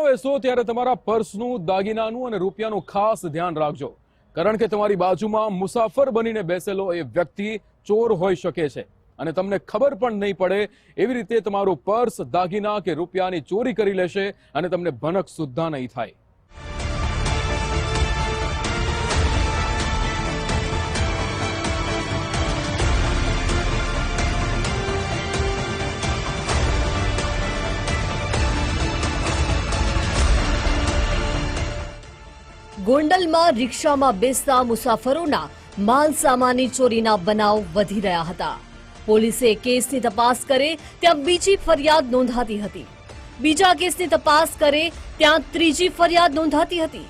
બેસો ત્યારે તમારા પર્સનું, દાગીનાનું અને રૂપિયાનું ખાસ ધ્યાન રાખજો. કારણ કે તમારી બાજુમાં મુસાફર બનીને બેસેલો એ વ્યક્તિ ચોર હોઈ શકે છે. અને તમને ખબર પણ નહીં પડે એવી રીતે તમારું પર્સ, દાગીના કે રૂપિયાની ચોરી કરી લેશે અને તમને ભનક સુદ્ધા નહીં થાય. ગોંડલમાં રિક્ષામાં બેસતા મુસાફરોના માલ સામાની ચોરીના બનાવ વધી રહ્યા હતા. પોલીસે કેસની તપાસ કરે ત્યાં બીજી ફરિયાદ નોંધાતી હતી. બીજા કેસની તપાસ કરે ત્યાં ત્રીજી ફરિયાદ નોંધાતી હતી.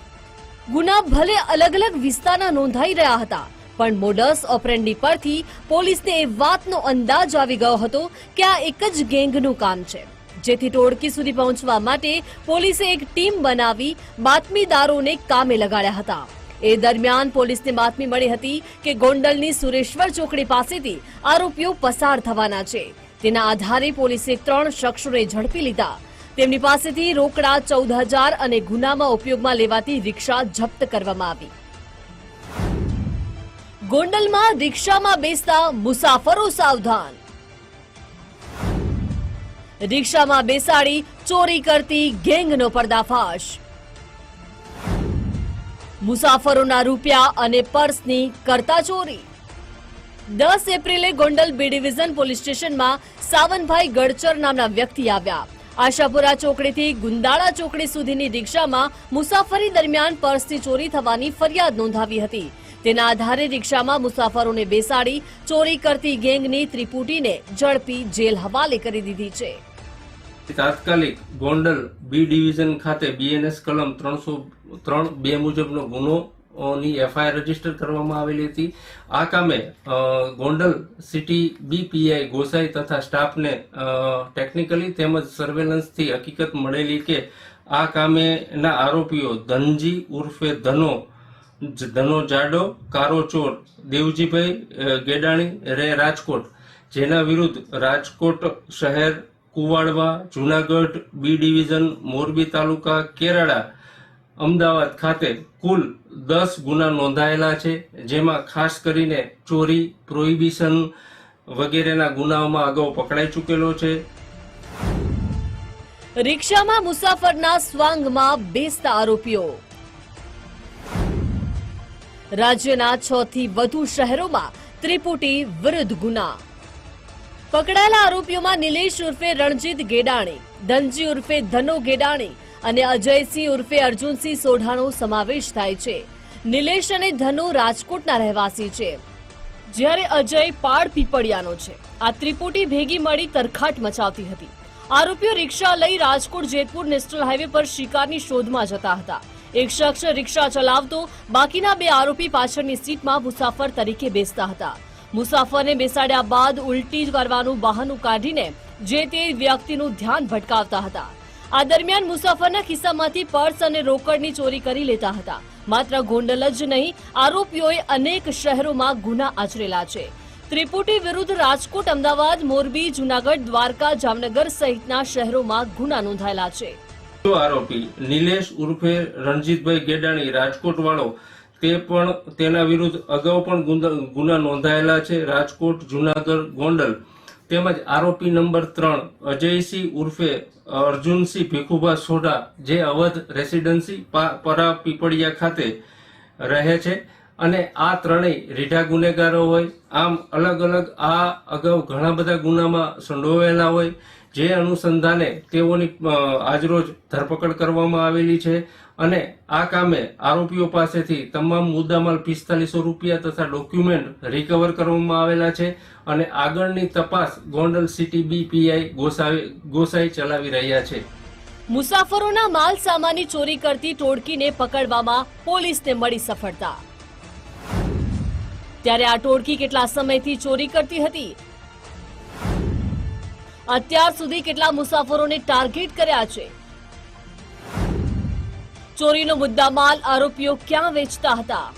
ગુના ભલે અલગ અલગ વિસ્તારના નોંધાઈ રહ્યા હતા, પણ મોડસ ઓપરેન્ડી પરથી પોલીસને એ વાતનો અંદાજ આવી ગયો હતો કે આ એક જ ગેંગનું કામ છે. જેથી ટોળકી સુધી પહોંચવા માટે પોલીસે એક ટીમ બનાવી બાતમીદારોને કામે લગાડ્યા હતા. એ દરમિયાન પોલીસને બાતમી મળી હતી કે ગોંડલની સુરેશ્વર ચોકડી પાસેથી આરોપીઓ પસાર થવાના છે. તેના આધારે પોલીસે ત્રણ શખ્સોને ઝડપી લીધા. તેમની પાસેથી રોકડા ચૌદ હજાર અને ગુનામાં ઉપયોગમાં લેવાતી રિક્ષા જપ્ત કરવામાં આવી. ગોંડલમાં રિક્ષામાં બેસતા મુસાફરો સાવધાન રિક્ષામાં બેસાડી ચોરી કરતી ગેંગનો પર્દાફાશ. મુસાફરોના રૂપિયા અને પર્સની કરતા ચોરી. દસ એપ્રિલે ગોંડલ બી ડિવિઝન પોલીસ સ્ટેશનમાં સાવનભાઈ ગડચર નામના વ્યક્તિ આવ્યા. આશાપુરા ચોકડીથી ગુંદાળા ચોકડી સુધીની રિક્ષામાં મુસાફરી દરમિયાન પર્સની ચોરી થવાની ફરિયાદ નોંધાવી હતી. તેના આધારે રિક્ષામાં મુસાફરોને બેસાડી ચોરી કરતી ગેંગની ત્રિપુટીને ઝડપી જેલ હવાલે કરી દીધી છે. તાત્કાલિક ગોંડલ બી ડિવિઝન ખાતે બીએનએસ કલમ ત્રણસો ત્રણ બે મુજબનો ગુનો ની એફઆઈઆર રજિસ્ટર કરવામાં આવેલી હતી. આ કામે ગોંડલ સિટી બીપીઆઈ ગોસાઈ તથા સ્ટાફને ટેકનિકલી તેમજ સર્વેલન્સથી હકીકત મળેલી કે આ કામેના આરોપીઓ ધનજી ઉર્ફે ધનો ધનો જાડો, કારો ચોર, દેવજીભાઈ ગેડાણી, રે રાજકોટ, જેના વિરુદ્ધ રાજકોટ શહેર કુવાડવા, જુનાગઢ, બી ડિવિઝન, મોરબી તાલુકા, કેરાળા, અમદાવાદ ખાતે કુલ દસ ગુના નોંધાયેલા છે, જેમાં ખાસ કરીને ચોરી, પ્રોહિબિશન વગેરેના ગુનાઓમાં અગાઉ પકડાઈ ચૂકેલો છે. રિક્ષામાં મુસાફરના સ્વાંગમાં બેસતા આરોપીઓ. રાજ્યના છ થી વધુ શહેરોમાં ત્રિપુટી વિરુદ્ધ ગુના. પકડાયેલા આરોપીઓમાં નિલેશ ઉર્ફે રણજીત ગેડાણી, ધનજી ઉર્ફે ધનો ગેડાણી અને અજયસિંહ ઉર્ફે અર્જુનસિંહ સોઢાનો સમાવેશ થાય છે. નિલેશ અને ધનો રાજકોટના રહેવાસી છે. જ્યારે અજય પાડ પીપળિયાનો છે. આ ત્રિપુટી ભેગી મળી તરખાટ મચાવતી હતી. આરોપીઓ રિક્ષા લઈ રાજકોટ, જેતપુર, નેશનલ હાઈવે પર શિકારની શોધમાં જતા હતા. એક શખ્સ રિક્ષા ચલાવતો, બાકીના બે આરોપી પાછળની સીટમાં મુસાફર તરીકે બેસતા હતા. મુસાફરને બેસાડ્યા બાદ ઉલટી કરવાનું બહાનું કાઢીને જે તે વ્યક્તિનું ધ્યાન ભટકાવતા હતા. આ દરમિયાન મુસાફરના ખિસ્સામાંથી પર્સ અને રોકડની ચોરી કરી લેતા હતા. માત્ર ગોંડલ જ નહીં, આરોપીઓએ અનેક શહેરોમાં ગુના આચરેલા છે. ત્રિપુટી વિરુદ્ધ રાજકોટ, અમદાવાદ, મોરબી, જુનાગઢ, દ્વારકા, જામનગર સહિતના શહેરોમાં ગુના નોંધાયેલા છે. આરોપી નિલેશ ઉર્ફે રણજીતભાઈ ગેડાણી રાજકોટ વાળો તે પણ તેના વિરુદ્ધ અગાઉ પણ ગુના નોંધાયેલા છે. રાજકોટ, જુનાગઢ, ગોંડલ તેમજ આરોપી નંબર ત્રણ અજયસિંહ ઉર્ફે અર્જુનસિંહ ભીખુભા સોઢા જે અવધ રેસિડેન્સી પરા પીપળિયા ખાતે રહે છે અને આ ત્રણેય રીઢા ગુનેગારો હોય. આમ અલગ અલગ આ અગાઉ ઘણા બધા ગુનામાં સંડોવાયેલા હોય. જે અનુસંધાને તેઓની આજરોજ ધરપકડ કરવામાં આવેલી છે અને આ કામે આરોપીઓ પાસેથી તમામ મુદ્દામાલ પિસ્તાલીસો રૂપિયા તથા ડોક્યુમેન્ટ રિકવર કરવામાં આવેલા છે અને આગળની તપાસ ગોંડલ સિટી બીપીઆઈ ગોસાઈ ગોસાઈ ચલાવી રહ્યા છે. મુસાફરોના માલ સામાનની ચોરી કરતી ટોળકીને પકડવામાં પોલીસને મળી સફળતા. ત્યારે આ ટોળકી કેટલા સમયથી ચોરી કરતી હતી અત્યાર સુધી કેટલા મુસાફરોને ટાર્ગેટ કર્યા છે? ચોરીનો મુદ્દામાલ આરોપીઓ ક્યાં વેચતા હતા?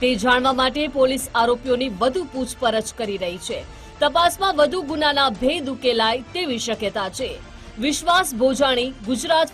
તે જાણવા માટે પોલીસ આરોપીઓની વધુ પૂછપરછ કરી રહી છે. તપાસમાં વધુ ગુનાના ભેદ ઉકેલાય તેવી શક્યતા છે. વિશ્વાસ ભોજાણી, ગુજરાત